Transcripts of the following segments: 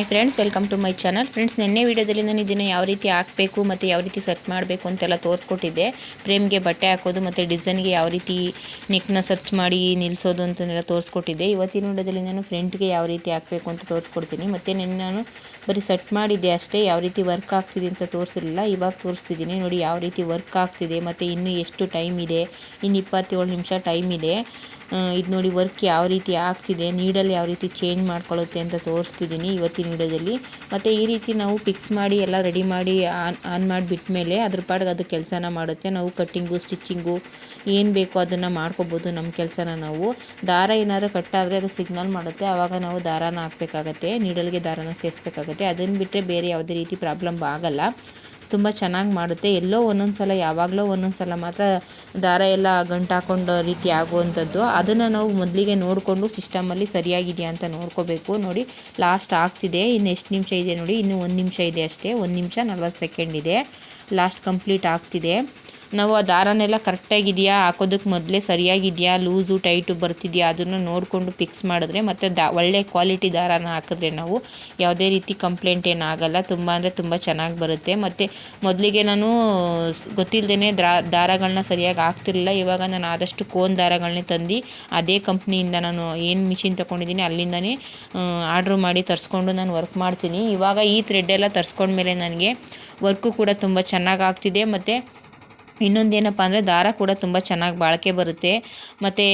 Hi friends, welcome to my channel. Friends, ನಿನ್ನೆ ವೀಡಿಯೋದಲ್ಲಿ ನಾನು ಇದನ್ನು ಯಾವ ರೀತಿ ಹಾಕಬೇಕು ಮತ್ತು ಯಾವ ರೀತಿ ಸರ್ಚ್ ಮಾಡಬೇಕು ಅಂತೆಲ್ಲ ತೋರಿಸ್ಕೊಟ್ಟಿದ್ದೆ. ಫ್ರೇಮ್ಗೆ ಬಟ್ಟೆ ಹಾಕೋದು ಮತ್ತು ಡಿಸೈನ್ಗೆ ಯಾವ ರೀತಿ ನೆಕ್ನ ಸರ್ಚ್ ಮಾಡಿ ನಿಲ್ಲಿಸೋದು ಅಂತನೆಲ್ಲ ತೋರಿಸ್ಕೊಟ್ಟಿದ್ದೆ. ಇವತ್ತಿನ ವೀಡಿಯೋದಲ್ಲಿ ನಾನು ಫ್ರೆಂಟ್ಗೆ ಯಾವ ರೀತಿ ಹಾಕಬೇಕು ಅಂತ ತೋರಿಸ್ಕೊಡ್ತೀನಿ. ಮತ್ತು ನಿನ್ನೆ ನಾನು ಬರೀ ಸೆಟ್ ಮಾಡಿದ್ದೆ ಅಷ್ಟೇ, ಯಾವ ರೀತಿ ವರ್ಕ್ ಆಗ್ತಿದೆ ಅಂತ ತೋರಿಸಿರಲಿಲ್ಲ. ಇವಾಗ ತೋರಿಸ್ತಿದ್ದೀನಿ. ನೋಡಿ ಯಾವ ರೀತಿ ವರ್ಕ್ ಆಗ್ತಿದೆ, ಮತ್ತು ಇನ್ನೂ ಎಷ್ಟು ಟೈಮ್ ಇದೆ, ಇನ್ನು ಇಪ್ಪತ್ತೇಳು ನಿಮಿಷ ಟೈಮ್ ಇದೆ. ಇದು ನೋಡಿ ವರ್ಕ್ ಯಾವ ರೀತಿ ಆಗ್ತಿದೆ ನೀಡಲ್ಲಿ ಯಾವ ರೀತಿ ಚೇಂಜ್ ಮಾಡ್ಕೊಳ್ಳುತ್ತೆ ಅಂತ ತೋರಿಸ್ತಿದ್ದೀನಿ ಇವತ್ತಿನ ವಿಡಿಯೋದಲ್ಲಿ. ಮತ್ತು ಈ ರೀತಿ ನಾವು ಫಿಕ್ಸ್ ಮಾಡಿ ಎಲ್ಲ ರೆಡಿ ಮಾಡಿ ಆನ್ ಆನ್ ಮೇಲೆ ಅದ್ರ ಪಾಡಿಗೆ ಅದು ಕೆಲಸನ ಮಾಡುತ್ತೆ. ನಾವು ಕಟ್ಟಿಂಗು ಸ್ಟಿಚ್ಚಿಂಗು ಏನು ಬೇಕೋ ಅದನ್ನು ಮಾಡ್ಕೋಬೋದು ನಮ್ಮ ಕೆಲಸನ ನಾವು. ದಾರ ಏನಾದ್ರು ಕಟ್ಟಾದರೆ ಅದು ಸಿಗ್ನಲ್ ಮಾಡುತ್ತೆ. ಆವಾಗ ನಾವು ದಾರಾನ ಹಾಕಬೇಕಾಗತ್ತೆ ನೀಡಲ್ಗೆ ದಾರಾನ ಸೇರಿಸ್ಬೇಕಾಗತ್ತೆ. ಅದನ್ನು ಬಿಟ್ಟರೆ ಬೇರೆ ಯಾವುದೇ ರೀತಿ ಪ್ರಾಬ್ಲಮ್ ಆಗಲ್ಲ. ತುಂಬ ಚೆನ್ನಾಗಿ ಮಾಡುತ್ತೆ. ಎಲ್ಲೋ ಒಂದೊಂದು ಸಲ, ಯಾವಾಗಲೋ ಒಂದೊಂದು ಸಲ ಮಾತ್ರ ದಾರ ಎಲ್ಲ ಗಂಟು ಹಾಕೊಂಡು ರೀತಿ ಆಗುವಂಥದ್ದು. ಅದನ್ನು ನಾವು ಮೊದಲಿಗೆ ನೋಡಿಕೊಂಡು ಸಿಸ್ಟಮಲ್ಲಿ ಸರಿಯಾಗಿದೆಯಾ ಅಂತ ನೋಡ್ಕೋಬೇಕು. ನೋಡಿ ಲಾಸ್ಟ್ ಆಗ್ತಿದೆ. ಇನ್ನು ಎಷ್ಟು ನಿಮಿಷ ಇದೆ ನೋಡಿ. ಇನ್ನೂ ಒಂದು ನಿಮಿಷ ಇದೆ ಅಷ್ಟೇ. ಒಂದು ನಿಮಿಷ ನಲ್ವತ್ತು ಸೆಕೆಂಡ್ ಇದೆ. ಲಾಸ್ಟ್ ಕಂಪ್ಲೀಟ್ ಆಗ್ತಿದೆ. ನಾವು ಆ ದಾರನೆಲ್ಲ ಕರೆಕ್ಟಾಗಿದೆಯಾ? ಹಾಕೋದಕ್ಕೆ ಮೊದಲೇ ಸರಿಯಾಗಿದೆಯಾ? ಲೂಸು, ಟೈಟು ಬರ್ತಿದೆಯಾ? ಅದನ್ನು ನೋಡಿಕೊಂಡು ಫಿಕ್ಸ್ ಮಾಡಿದ್ರೆ ಮತ್ತು ದಾ, ಒಳ್ಳೆ ಕ್ವಾಲಿಟಿ ದಾರಾನ ಹಾಕಿದ್ರೆ ನಾವು ಯಾವುದೇ ರೀತಿ ಕಂಪ್ಲೇಂಟ್ ಏನಾಗಲ್ಲ ತುಂಬ ಅಂದರೆ ತುಂಬ ಚೆನ್ನಾಗಿ ಬರುತ್ತೆ. ಮತ್ತು ಮೊದಲಿಗೆ ನಾನು ಗೊತ್ತಿಲ್ಲದೇ ದ್ರಾ ದಾರಗಳನ್ನ ಸರಿಯಾಗಿ ಹಾಕ್ತಿರ್ಲಿಲ್ಲ. ಇವಾಗ ನಾನು ಆದಷ್ಟು ಕೋನ್ ದಾರಗಳನ್ನೇ ತಂದು ಅದೇ ಕಂಪ್ನಿಯಿಂದ ನಾನು ಏನು ಮಿಷಿನ್ ತೊಗೊಂಡಿದ್ದೀನಿ ಅಲ್ಲಿಂದನೇ ಆರ್ಡ್ರ್ ಮಾಡಿ ತರಿಸ್ಕೊಂಡು ನಾನು ವರ್ಕ್ ಮಾಡ್ತೀನಿ. ಇವಾಗ ಈ ಥ್ರೆಡ್ಡೆಲ್ಲ ತರಿಸ್ಕೊಂಡ್ಮೇಲೆ ನನಗೆ ವರ್ಕು ಕೂಡ ತುಂಬ ಚೆನ್ನಾಗಿ ಆಗ್ತಿದೆ. ಮತ್ತು ಇನ್ನೊಂದು ಏನಪ್ಪ ಅಂದರೆ ದಾರ ಕೂಡ ತುಂಬ ಚೆನ್ನಾಗಿ ಬಾಳಿಕೆ ಬರುತ್ತೆ. ಮತ್ತು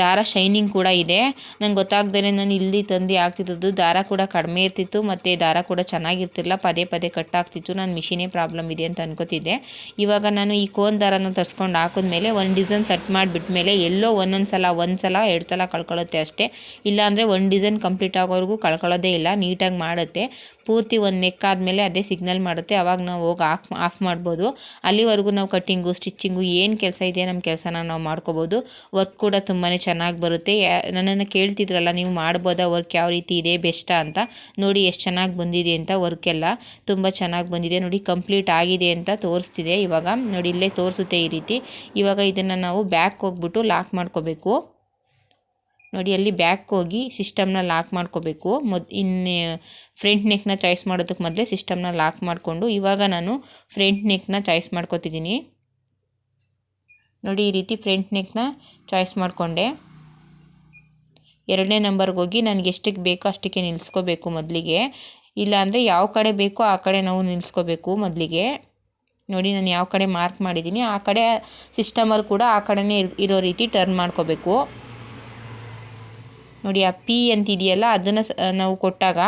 ದಾರ ಶೈನಿಂಗ್ ಕೂಡ ಇದೆ. ನಂಗೆ ಗೊತ್ತಾಗ್ದೇ ನಾನು ಇಲ್ಲಿ ತಂದು ಆಗ್ತಿದ್ದದ್ದು ದಾರ ಕೂಡ ಕಡಿಮೆ ಇರ್ತಿತ್ತು, ಮತ್ತು ದಾರ ಕೂಡ ಚೆನ್ನಾಗಿರ್ತಿಲ್ಲ ಪದೇ ಪದೇ ಕಟ್ ಆಗ್ತಿತ್ತು, ನಾನು ಮಿಷಿನೇ ಪ್ರಾಬ್ಲಮ್ ಇದೆ ಅಂತ ಅನ್ಕೋತಿದ್ದೆ. ಇವಾಗ ನಾನು ಈ ಕೋನ್ ದಾರನ ತರಿಸ್ಕೊಂಡು ಹಾಕಿದ್ಮೇಲೆ ಒಂದು ಡಿಸೈನ್ ಸೆಟ್ ಮಾಡಿಬಿಟ್ಮೇಲೆ ಎಲ್ಲೋ ಒಂದೊಂದು ಸಲ ಒಂದು ಸಲ ಎರಡು ಸಲ ಕಳ್ಕೊಳ್ಳುತ್ತೆ ಅಷ್ಟೇ. ಇಲ್ಲಾಂದರೆ ಒಂದು ಡಿಸೈನ್ ಕಂಪ್ಲೀಟ್ ಆಗೋವರೆಗೂ ಕಳ್ಕೊಳ್ಳೋದೇ ಇಲ್ಲ, ನೀಟಾಗಿ ಮಾಡುತ್ತೆ. ಪೂರ್ತಿ ಒಂದು ನೆಕ್ ಆದಮೇಲೆ ಅದೇ ಸಿಗ್ನಲ್ ಮಾಡುತ್ತೆ. ಅವಾಗ ನಾವು ಹೋಗಿ ಆಫ್ ಆಫ್ ಮಾಡ್ಬೋದು. ಅಲ್ಲಿವರೆಗೂ ನಾವು ಕಟ್ಟಿಂಗು ಸ್ಟಿಚ್ಚಿಂಗು ಏನು ಕೆಲಸ ಇದೆ ನಮ್ಮ ಕೆಲಸನ ನಾವು ಮಾಡ್ಕೋಬೋದು. ವರ್ಕ್ ಕೂಡ ತುಂಬಾ ಚೆನ್ನಾಗಿ ಬರುತ್ತೆ. ನನ್ನನ್ನು ಕೇಳ್ತಿದ್ರಲ್ಲ, ನೀವು ಮಾಡ್ಬೋದಾ? ವರ್ಕ್ ಯಾವ ರೀತಿ ಇದೆ, ಬೆಸ್ಟಾ ಅಂತ. ನೋಡಿ ಎಷ್ಟು ಚೆನ್ನಾಗಿ ಬಂದಿದೆ ಅಂತ ವರ್ಕೆಲ್ಲ ತುಂಬ ಚೆನ್ನಾಗಿ ಬಂದಿದೆ. ನೋಡಿ ಕಂಪ್ಲೀಟ್ ಆಗಿದೆ ಅಂತ ತೋರಿಸ್ತಿದೆ ಇವಾಗ. ನೋಡಿ ಇಲ್ಲೇ ತೋರಿಸುತ್ತೆ ಈ ರೀತಿ. ಇವಾಗ ಇದನ್ನು ನಾವು ಬ್ಯಾಕ್ ಹೋಗ್ಬಿಟ್ಟು ಲಾಕ್ ಮಾಡ್ಕೋಬೇಕು. ನೋಡಿ ಅಲ್ಲಿ ಬ್ಯಾಕ್ ಹೋಗಿ ಸಿಸ್ಟಮ್ನ ಲಾಕ್ ಮಾಡ್ಕೋಬೇಕು. ಮೊದ್ ಇನ್ನು ಫ್ರಂಟ್ ನೆಕ್ನ ಚಾಯ್ಸ್ ಮಾಡೋದಕ್ಕೆ ಮೊದಲೇ ಸಿಸ್ಟಮ್ನ ಲಾಕ್ ಮಾಡಿಕೊಂಡು, ಇವಾಗ ನಾನು ಫ್ರಂಟ್ ನೆಕ್ನ ಚಾಯ್ಸ್ ಮಾಡ್ಕೋತಿದ್ದೀನಿ. ನೋಡಿ, ಈ ರೀತಿ ಫ್ರಂಟ್ ನೆಕ್ನ ಚಾಯ್ಸ್ ಮಾಡಿಕೊಂಡೆ. ಎರಡನೇ ನಂಬರ್ಗೆ ಹೋಗಿ ನನಗೆ ಎಷ್ಟಕ್ಕೆ ಬೇಕೋ ಅಷ್ಟಕ್ಕೆ ನಿಲ್ಲಿಸ್ಕೋಬೇಕು ಮೊದಲಿಗೆ. ಇಲ್ಲಾಂದರೆ ಯಾವ ಕಡೆ ಬೇಕೋ ಆ ಕಡೆ ನಾವು ನಿಲ್ಲಿಸ್ಕೋಬೇಕು ಮೊದಲಿಗೆ. ನೋಡಿ, ನಾನು ಯಾವ ಕಡೆ ಮಾರ್ಕ್ ಮಾಡಿದ್ದೀನಿ, ಆ ಕಡೆ ಸಿಸ್ಟಮಲ್ಲಿ ಕೂಡ ಆ ಕಡೆನೇ ಇರೋ ರೀತಿ ಟರ್ನ್ ಮಾಡ್ಕೋಬೇಕು. ನೋಡಿ, ಆ ಪಿ ಅಂತಿದೆಯಲ್ಲ, ಅದನ್ನು ನಾವು ಕೊಟ್ಟಾಗ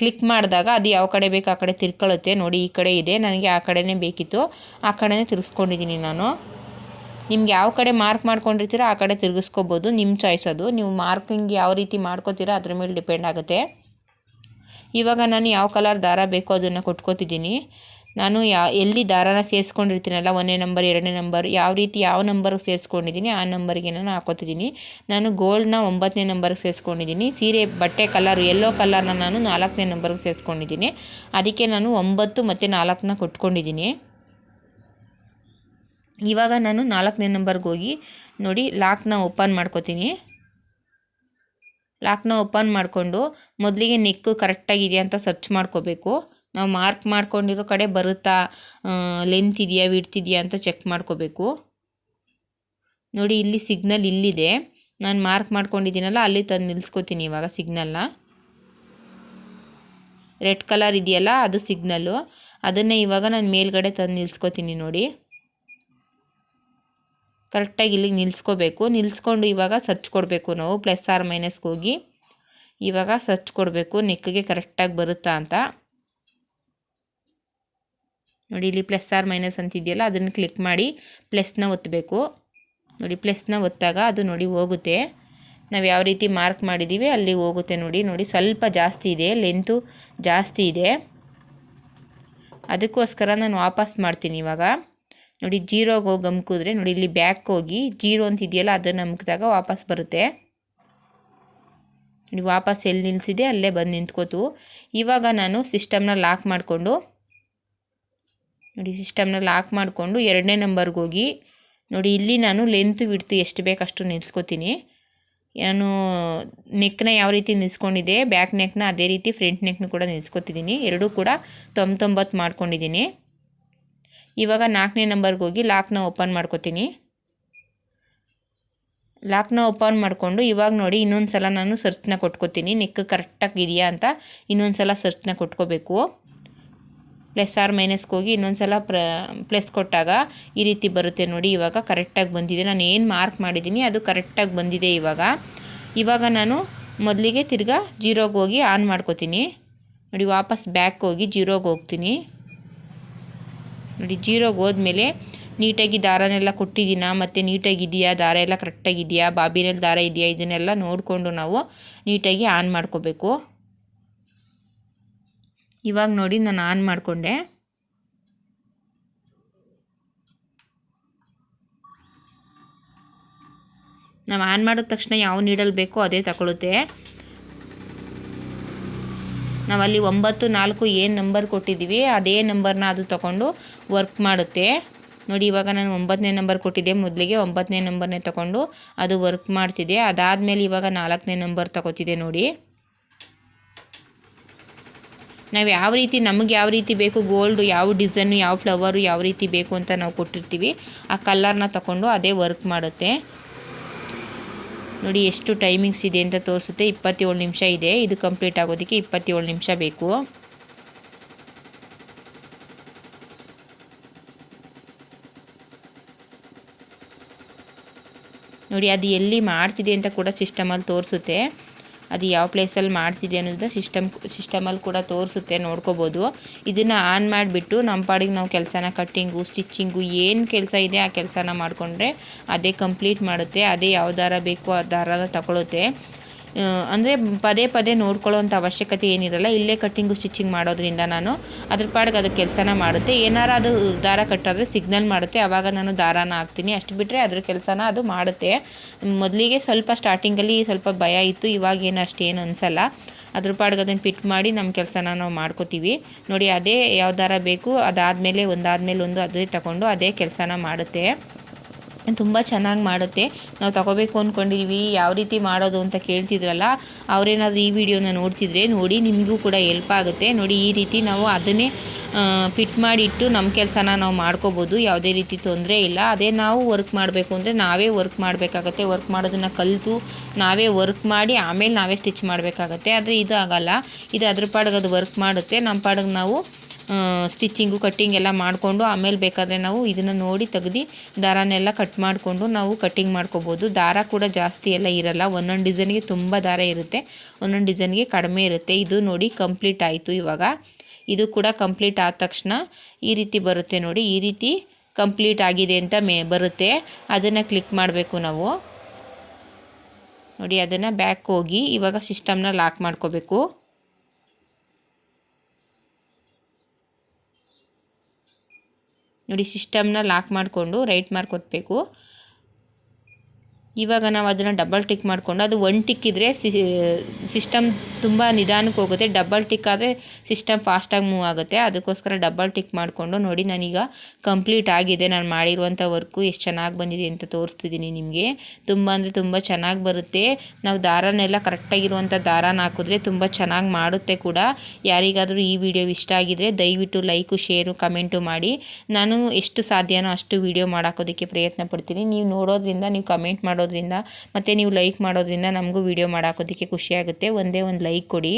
ಕ್ಲಿಕ್ ಮಾಡಿದಾಗ ಅದು ಯಾವ ಕಡೆ ಬೇಕು ಆ ಕಡೆ ತಿರ್ಕೊಳ್ಳುತ್ತೆ. ನೋಡಿ, ಈ ಕಡೆ ಇದೆ, ನನಗೆ ಆ ಕಡೆನೇ ಬೇಕಿತ್ತು. ಆ ಕಡೆನೇ ತಿರ್ಗಿಸ್ಕೊಂಡಿದ್ದೀನಿ ನಾನು. ನಿಮ್ಗೆ ಯಾವ ಕಡೆ ಮಾರ್ಕ್ ಮಾಡ್ಕೊಂಡಿರ್ತೀರೋ ಆ ಕಡೆ ತಿರುಗಿಸ್ಕೋಬೋದು. ನಿಮ್ಮ ಚಾಯ್ಸ್ ಅದು. ನೀವು ಮಾರ್ಕಿಂಗ್ ಯಾವ ರೀತಿ ಮಾಡ್ಕೋತೀರಾ ಅದ್ರ ಮೇಲೆ ಡಿಪೆಂಡ್ ಆಗುತ್ತೆ. ಇವಾಗ ನಾನು ಯಾವ ಕಲರ್ ದಾರ ಬೇಕೋ ಅದನ್ನು ಕೊಟ್ಕೋತಿದ್ದೀನಿ. ನಾನು ಯಾ, ಎಲ್ಲಿ ದಾರಾನ ಸೇರಿಸ್ಕೊಂಡಿರ್ತೀನಲ್ಲ ಒಂದನೇ ನಂಬರ್ ಎರಡನೇ ನಂಬರ್ ಯಾವ ರೀತಿ ಯಾವ ನಂಬರ್ಗೆ ಸೇರಿಸ್ಕೊಂಡಿದ್ದೀನಿ, ಆ ನಂಬರ್ಗೆ ನಾನು ಹಾಕೋತಿದ್ದೀನಿ. ನಾನು ಗೋಲ್ಡ್ನ ಒಂಬತ್ತನೇ ನಂಬರ್ಗೆ ಸೇರಿಸ್ಕೊಂಡಿದ್ದೀನಿ. ಸೀರೆ, ಬಟ್ಟೆ ಕಲರ್ ಎಲ್ಲೋ ಕಲರ್ನ ನಾನು ನಾಲ್ಕನೇ ನಂಬರ್ಗೆ ಸೇರಿಸ್ಕೊಂಡಿದ್ದೀನಿ. ಅದಕ್ಕೆ ನಾನು ಒಂಬತ್ತು ಮತ್ತು ನಾಲ್ಕನ್ನ ಕೊಟ್ಕೊಂಡಿದ್ದೀನಿ. ಇವಾಗ ನಾನು ನಾಲ್ಕನೇ ನಂಬರ್ಗೆ ಹೋಗಿ ನೋಡಿ ಲಾಕ್ನ ಓಪನ್ ಮಾಡ್ಕೋತೀನಿ. ಲಾಕ್ನ ಓಪನ್ ಮಾಡಿಕೊಂಡು ಮೊದಲಿಗೆ ನೆಕ್ಕು ಕರೆಕ್ಟಾಗಿದೆಯಾ ಅಂತ ಸರ್ಚ್ ಮಾಡ್ಕೋಬೇಕು. ನಾವು ಮಾರ್ಕ್ ಮಾಡ್ಕೊಂಡಿರೋ ಕಡೆ ಬರುತ್ತಾ ಲೆಂತ್ ಇದೆಯಾ ವಿಡ್ತ್ ಇದೆಯಾ ಅಂತ ಚೆಕ್ ಮಾಡ್ಕೋಬೇಕು. ನೋಡಿ ಇಲ್ಲಿ ಸಿಗ್ನಲ್ ಇಲ್ಲಿದೆ. ನಾನು ಮಾರ್ಕ್ ಮಾಡ್ಕೊಂಡಿದ್ದೀನಲ್ಲ, ಅಲ್ಲಿ ತಂದು ನಿಲ್ಲಿಸ್ಕೋತೀನಿ ಇವಾಗ ಸಿಗ್ನಲ್ನ ರೆಡ್ ಕಲರ್ ಇದೆಯಲ್ಲ, ಅದು ಸಿಗ್ನಲ್ಲು ಅದನ್ನೇ ಇವಾಗ ನಾನು ಮೇಲ್ಗಡೆ ತಂದು ನಿಲ್ಲಿಸ್ಕೋತೀನಿ ನೋಡಿ. ಕರೆಕ್ಟಾಗಿ ಇಲ್ಲಿಗೆ ನಿಲ್ಲಿಸ್ಕೋಬೇಕು ನಿಲ್ಲಿಸ್ಕೊಂಡು ಇವಾಗ ಸರ್ಚ್ ಕೊಡಬೇಕು ನಾವು ಪ್ಲಸ್ ಆರ್ ಮೈನಸ್ಗೆ ಹೋಗಿ. ಇವಾಗ ಸರ್ಚ್ ಕೊಡಬೇಕು ನೆಕ್ಗೆ ಕರೆಕ್ಟಾಗಿ ಬರುತ್ತಾ ಅಂತ. ನೋಡಿ, ಇಲ್ಲಿ ಪ್ಲಸ್ ಆರ್ ಮೈನಸ್ ಅಂತಿದೆಯಲ್ಲ, ಅದನ್ನು ಕ್ಲಿಕ್ ಮಾಡಿ ಪ್ಲಸ್ನ ಒತ್ತಬೇಕು ನೋಡಿ ಪ್ಲಸ್ನ ಒತ್ತಾಗ ಅದು ನೋಡಿ ಹೋಗುತ್ತೆ. ನಾವು ಯಾವ ರೀತಿ ಮಾರ್ಕ್ ಮಾಡಿದ್ದೀವಿ ಅಲ್ಲಿ ಹೋಗುತ್ತೆ ನೋಡಿ. ನೋಡಿ, ಸ್ವಲ್ಪ ಜಾಸ್ತಿ ಇದೆ ಲೆಂತು ಜಾಸ್ತಿ ಇದೆ. ಅದಕ್ಕೋಸ್ಕರ ನಾನು ವಾಪಸ್ ಮಾಡ್ತೀನಿ ಇವಾಗ. ನೋಡಿ ಜೀರೋಗೆ ಹೋಗಿ ಅಮ್ಕಿದ್ರೆ ನೋಡಿ, ಇಲ್ಲಿ ಬ್ಯಾಕ್ ಹೋಗಿ ಜೀರೋ ಅಂತ ಇದೆಯಲ್ಲ, ಅದನ್ನು ಅಮ್ಕಿದಾಗ ವಾಪಸ್ ಬರುತ್ತೆ. ನೋಡಿ, ವಾಪಸ್ ಎಲ್ಲಿ ನಿಲ್ಲಿಸಿದೆ ಅಲ್ಲೇ ಬಂದು ನಿಂತ್ಕೋತು. ಇವಾಗ ನಾನು ಸಿಸ್ಟಮ್ನ ಲಾಕ್ ಮಾಡಿಕೊಂಡು, ನೋಡಿ ಸಿಸ್ಟಮ್ನ ಲಾಕ್ ಮಾಡಿಕೊಂಡು ಎರಡನೇ ನಂಬರ್ಗೆ ಹೋಗಿ, ನೋಡಿ, ಇಲ್ಲಿ ನಾನು ಲೆಂತ್ ಬಿಡ್ತು ಎಷ್ಟು ಬೇಕಷ್ಟು ನಿಲ್ಸ್ಕೊತೀನಿ. ನಾನು ನೆಕ್ನ ಯಾವ ರೀತಿ ನಿಲ್ಸ್ಕೊಂಡಿದ್ದೆ ಬ್ಯಾಕ್ ನೆಕ್ನ ಅದೇ ರೀತಿ ಫ್ರಂಟ್ ನೆಕ್ನ ಕೂಡ ನಿಲ್ಸ್ಕೊತಿದ್ದೀನಿ ಎರಡೂ ಕೂಡ ತೊಂಬತ್ತೊಂಬತ್ತು ಮಾಡ್ಕೊಂಡಿದ್ದೀನಿ ಇವಾಗ ನಾಲ್ಕನೇ ನಂಬರ್ಗೆ ಹೋಗಿ ಲಾಕ್ನ ಓಪನ್ ಮಾಡ್ಕೊತೀನಿ. ಲಾಕ್ನ ಓಪನ್ ಮಾಡಿಕೊಂಡು ಇವಾಗ ನೋಡಿ ಇನ್ನೊಂದು ಸಲ ನಾನು ಸರ್ಚ್ನ ಕೊಟ್ಕೋತೀನಿ. ನೆಕ್ ಕರೆಕ್ಟಾಗಿ ಇದೆಯಾ ಅಂತ ಇನ್ನೊಂದು ಸಲ ಸರ್ಚ್ನ ಕೊಟ್ಕೋಬೇಕು. ಪ್ಲಸ್ ಆರ್ ಮೈನಸ್ಗೆ ಹೋಗಿ ಇನ್ನೊಂದು ಸಲ ಪ್ರ, ಪ್ಲಸ್ ಕೊಟ್ಟಾಗ ಈ ರೀತಿ ಬರುತ್ತೆ ನೋಡಿ ಇವಾಗ ಕರೆಕ್ಟಾಗಿ ಬಂದಿದೆ. ನಾನು ಏನು ಮಾರ್ಕ್ ಮಾಡಿದ್ದೀನಿ ಅದು ಕರೆಕ್ಟಾಗಿ ಬಂದಿದೆ ಇವಾಗ. ಇವಾಗ ನಾನು ಮೊದಲಿಗೆ ತಿರ್ಗಾ ಜೀರೋಗೆ ಹೋಗಿ ಆನ್ ಮಾಡ್ಕೋತೀನಿ. ನೋಡಿ ವಾಪಸ್ ಬ್ಯಾಕ್ ಹೋಗಿ ಜೀರೋಗೆ ಹೋಗ್ತೀನಿ. ನೋಡಿ ಜೀರೋಗೆ ಹೋದ್ಮೇಲೆ ನೀಟಾಗಿ ದಾರನೆಲ್ಲ ಕೊಟ್ಟಿದ್ದೀನ ಮತ್ತು ನೀಟಾಗಿದೆಯಾ ದಾರ ಎಲ್ಲ ಕರೆಕ್ಟಾಗಿದೆಯಾ ಬಾಬಿನಲ್ಲಿ ದಾರ ಇದೆಯಾ? ಇದನ್ನೆಲ್ಲ ನೋಡಿಕೊಂಡು ನಾವು ನೀಟಾಗಿ ಆನ್ ಮಾಡ್ಕೋಬೇಕು. ಇವಾಗ ನೋಡಿ, ನಾನು ಆನ್ ಮಾಡಿಕೊಂಡೆ. ನಾವು ಆನ್ ಮಾಡಿದ ತಕ್ಷಣ ಯಾವ ನೀಡಲ್ ಬೇಕೋ ಅದೇ ತಗೊಳುತ್ತೆ. ನಾವಲ್ಲಿ ಒಂಬತ್ತು, ನಾಲ್ಕು ಏನು ನಂಬರ್ ಕೊಟ್ಟಿದ್ದೀವಿ. ಅದೇ ನಂಬರ್ನ ಅದು ತಗೊಂಡು ವರ್ಕ್ ಮಾಡುತ್ತೆ. ನೋಡಿ, ಇವಾಗ ನಾನು ಒಂಬತ್ತನೇ ನಂಬರ್ ಕೊಟ್ಟಿದ್ದೆ. ಮೊದಲಿಗೆ ಒಂಬತ್ತನೇ ನಂಬರ್ನೇ ತಗೊಂಡು ಅದು ವರ್ಕ್ ಮಾಡ್ತಿದೆ ಅದಾದಮೇಲೆ ಇವಾಗ ನಾಲ್ಕನೇ ನಂಬರ್ ತಗೋತಿದೆ ನೋಡಿ. ನಾವು ಯಾವ ರೀತಿ, ನಮಗೆ ಯಾವ ರೀತಿ ಬೇಕು, ಗೋಲ್ಡು ಯಾವ ಡಿಸೈನು, ಯಾವ ಫ್ಲವರು ಯಾವ ರೀತಿ ಬೇಕು ಅಂತ ನಾವು ಕೊಟ್ಟಿರ್ತೀವಿ. ಆ ಕಲರ್ನ ತಗೊಂಡು ಅದೇ ವರ್ಕ್ ಮಾಡುತ್ತೆ. ನೋಡಿ ಎಷ್ಟು ಟೈಮಿಂಗ್ಸ್ ಇದೆ ಅಂತ ತೋರಿಸುತ್ತೆ. ಇಪ್ಪತ್ತೇಳು ನಿಮಿಷ ಇದೆ. ಇದು ಕಂಪ್ಲೀಟ್ ಆಗೋದಕ್ಕೆ ಇಪ್ಪತ್ತೇಳು ನಿಮಿಷ ಬೇಕು. ನೋಡಿ, ಅದು ಎಲ್ಲಿ ಮಾಡ್ತಿದೆ ಅಂತ ಕೂಡ ಸಿಸ್ಟಮಲ್ಲಿ ತೋರಿಸುತ್ತೆ. ಅದು ಯಾವ ಪ್ಲೇಸಲ್ಲಿ ಮಾಡ್ತಿದೆ ಅನ್ನೋದು ಸಿಸ್ಟಮ್, ಸಿಸ್ಟಮಲ್ಲಿ ಕೂಡ ತೋರಿಸುತ್ತೆ, ನೋಡ್ಕೋಬೋದು. ಇದನ್ನು ಆನ್ ಮಾಡಿಬಿಟ್ಟು ನಮ್ಮ ಪಾಡಿಗೆ ನಾವು ಕೆಲಸನ ಕಟ್ಟಿಂಗು, ಸ್ಟಿಚ್ಚಿಂಗು ಏನು ಕೆಲಸ ಇದೆ ಆ ಕೆಲಸನ ಮಾಡಿಕೊಂಡ್ರೆ ಅದೇ ಕಂಪ್ಲೀಟ್ ಮಾಡುತ್ತೆ. ಅದೇ ಯಾವ ದಾರ ಬೇಕೋ ಆ ದಾರನ ತಗೊಳುತ್ತೆ. ಅಂದರೆ ಪದೇ ಪದೇ ನೋಡ್ಕೊಳ್ಳೋವಂಥ ಅವಶ್ಯಕತೆ ಏನಿರಲ್ಲ, ಇಲ್ಲೇ ಕಟ್ಟಿಂಗು ಸ್ಟಿಚಿಂಗ್ ಮಾಡೋದ್ರಿಂದ ನಾನು ಅದ್ರ ಪಾಡಿಗೆ ಅದು ಕೆಲಸನ ಮಾಡುತ್ತೆ. ಏನಾರ ಅದು ದಾರ ಕಟ್ಟಾದರೆ ಸಿಗ್ನಲ್ ಮಾಡುತ್ತೆ. ಆವಾಗ ನಾನು ದಾರಾನ ಹಾಕ್ತೀನಿ. ಅಷ್ಟು ಬಿಟ್ಟರೆ ಅದ್ರ ಕೆಲಸನ ಅದು ಮಾಡುತ್ತೆ. ಮೊದಲಿಗೆ ಸ್ವಲ್ಪ ಸ್ಟಾರ್ಟಿಂಗಲ್ಲಿ ಸ್ವಲ್ಪ ಭಯ ಇತ್ತು. ಇವಾಗ ಏನು ಅಷ್ಟೇನು ಅನಿಸಲ್ಲ. ಅದ್ರ ಪಾಡಿಗೆ ಅದನ್ನು ಪಿಟ್ ಮಾಡಿ ನಮ್ಮ ಕೆಲಸನ ನಾವು ಮಾಡ್ಕೋತೀವಿ. ನೋಡಿ, ಅದೇ ಯಾವ ದಾರ ಬೇಕು, ಅದಾದಮೇಲೆ ಒಂದಾದಮೇಲೆ ಒಂದು, ಅದೇ ತಗೊಂಡು ಅದೇ ಕೆಲಸನ ಮಾಡುತ್ತೆ. ತುಂಬ ಚೆನ್ನಾಗಿ ಮಾಡುತ್ತೆ. ನಾವು ತಗೋಬೇಕು ಅಂದ್ಕೊಂಡಿದ್ವಿ ಯಾವ ರೀತಿ ಮಾಡೋದು ಅಂತ ಕೇಳ್ತಿದ್ರಲ್ಲ, ಅವರೇನಾದರೂ ಈ ವಿಡಿಯೋನ ನೋಡ್ತಿದ್ರೆ ನೋಡಿ ನಿಮಗೂ ಕೂಡ ಎಲ್ಪ್ ಆಗುತ್ತೆ. ನೋಡಿ ಈ ರೀತಿ ನಾವು ಅದನ್ನೇ ಫಿಟ್ ಮಾಡಿಟ್ಟು ನಮ್ಮ ಕೆಲಸನ ನಾವು ಮಾಡ್ಕೋಬೋದು, ಯಾವುದೇ ರೀತಿ ತೊಂದರೆ ಇಲ್ಲ. ಅದೇ ನಾವು ವರ್ಕ್ ಮಾಡಬೇಕು ಅಂದರೆ ನಾವೇ ವರ್ಕ್ ಮಾಡಬೇಕಾಗತ್ತೆ. ವರ್ಕ್ ಮಾಡೋದನ್ನು ಕಲಿತು ನಾವೇ ವರ್ಕ್ ಮಾಡಿ ಆಮೇಲೆ ನಾವೇ ಸ್ಟಿಚ್ ಮಾಡಬೇಕಾಗತ್ತೆ. ಆದರೆ ಇದು ಆಗಲ್ಲ. ಇದು ಅದ್ರ ಪಾಡಿಗೆ ಅದು ವರ್ಕ್ ಮಾಡುತ್ತೆ. ನಮ್ಮ ಪಾಡಿಗೆ ನಾವು ಸ್ಟಿಚ್ಚಿಂಗು ಕಟ್ಟಿಂಗ್ ಎಲ್ಲ ಮಾಡಿಕೊಂಡು ಆಮೇಲೆ ಬೇಕಾದರೆ ನಾವು ಇದನ್ನು ನೋಡಿ ತೆಗ್ದು ದಾರನೆಲ್ಲ ಕಟ್ ಮಾಡಿಕೊಂಡು ನಾವು ಕಟ್ಟಿಂಗ್ ಮಾಡ್ಕೋಬೋದು. ದಾರ ಕೂಡ ಜಾಸ್ತಿ ಎಲ್ಲ ಇರಲ್ಲ. ಒಂದೊಂದು ಡಿಸೈನ್ಗೆ ತುಂಬ ದಾರ ಇರುತ್ತೆ. ಒಂದೊಂದು ಡಿಸೈನ್ಗೆ ಕಡಿಮೆ ಇರುತ್ತೆ. ಇದು ನೋಡಿ ಕಂಪ್ಲೀಟ್ ಆಯಿತು ಇವಾಗ. ಇದು ಕೂಡ ಕಂಪ್ಲೀಟ್ ಆದ ತಕ್ಷಣ ಈ ರೀತಿ ಬರುತ್ತೆ ನೋಡಿ. ಈ ರೀತಿ ಕಂಪ್ಲೀಟ್ ಆಗಿದೆ ಅಂತ ಮೇ, ಬರುತ್ತೆ. ಅದನ್ನು ಕ್ಲಿಕ್ ಮಾಡಬೇಕು ನಾವು. ನೋಡಿ, ಅದನ್ನು ಬ್ಯಾಕ್ ಹೋಗಿ ಇವಾಗ ಸಿಸ್ಟಮ್ನ ಲಾಕ್ ಮಾಡ್ಕೋಬೇಕು. ನೋಡಿ ಸಿಸ್ಟಮ್ನ ಲಾಕ್ ಮಾಡಿಕೊಂಡು ರೈಟ್ ಮಾರ್ಕ್ ಕೊಡಬೇಕು ಇವಾಗ ನಾವು ಅದನ್ನು ಡಬಲ್ ಟಿಕ್ ಮಾಡಿಕೊಂಡು ಅದು ಒನ್ ಟಿಕ್ ಇದ್ದರೆ ಸಿಸ್ಟಮ್ ತುಂಬ ನಿಧಾನಕ್ಕೆ ಹೋಗುತ್ತೆ. ಡಬಲ್ ಟಿಕ್ ಆದರೆ ಸಿಸ್ಟಮ್ ಫಾಸ್ಟಾಗಿ ಮೂವ್ ಆಗುತ್ತೆ. ಅದಕ್ಕೋಸ್ಕರ ಡಬಲ್ ಟಿಕ್ ಮಾಡಿಕೊಂಡು ನೋಡಿ ನಾನೀಗ ಕಂಪ್ಲೀಟ್ ಆಗಿದೆ. ನಾನು ಮಾಡಿರುವಂಥ ವರ್ಕು ಎಷ್ಟು ಚೆನ್ನಾಗಿ ಬಂದಿದೆ ಅಂತ ತೋರಿಸ್ತಿದ್ದೀನಿ ನಿಮಗೆ. ತುಂಬ ಅಂದರೆ ತುಂಬ ಚೆನ್ನಾಗಿ ಬರುತ್ತೆ. ನಾವು ದಾರನೆಲ್ಲ ಕರೆಕ್ಟಾಗಿರುವಂಥ ದಾರನ ಹಾಕಿದ್ರೆ ತುಂಬ ಚೆನ್ನಾಗಿ ಮಾಡುತ್ತೆ ಕೂಡ. ಯಾರಿಗಾದರೂ ಈ ವಿಡಿಯೋ ಇಷ್ಟ ಆಗಿದರೆ ದಯವಿಟ್ಟು ಲೈಕು ಶೇರು ಕಮೆಂಟು ಮಾಡಿ. ನಾನು ಎಷ್ಟು ಸಾಧ್ಯನೋ ಅಷ್ಟು ವಿಡಿಯೋ ಮಾಡಾಕೋದಕ್ಕೆ ಪ್ರಯತ್ನ ಪಡ್ತೀನಿ. ನೀವು ನೋಡೋದ್ರಿಂದ ನೀವು ಕಮೆಂಟ್ ಮಾಡೋದು ಮಾಡೋದ್ರಿಂದ ಮತ್ತು ನೀವು ಲೈಕ್ ಮಾಡೋದ್ರಿಂದ ನಮಗೂ ವೀಡಿಯೋ ಮಾಡಾಕೋದಕ್ಕೆ ಖುಷಿಯಾಗುತ್ತೆ ಒಂದೇ ಒಂದು ಲೈಕ್ ಕೊಡಿ.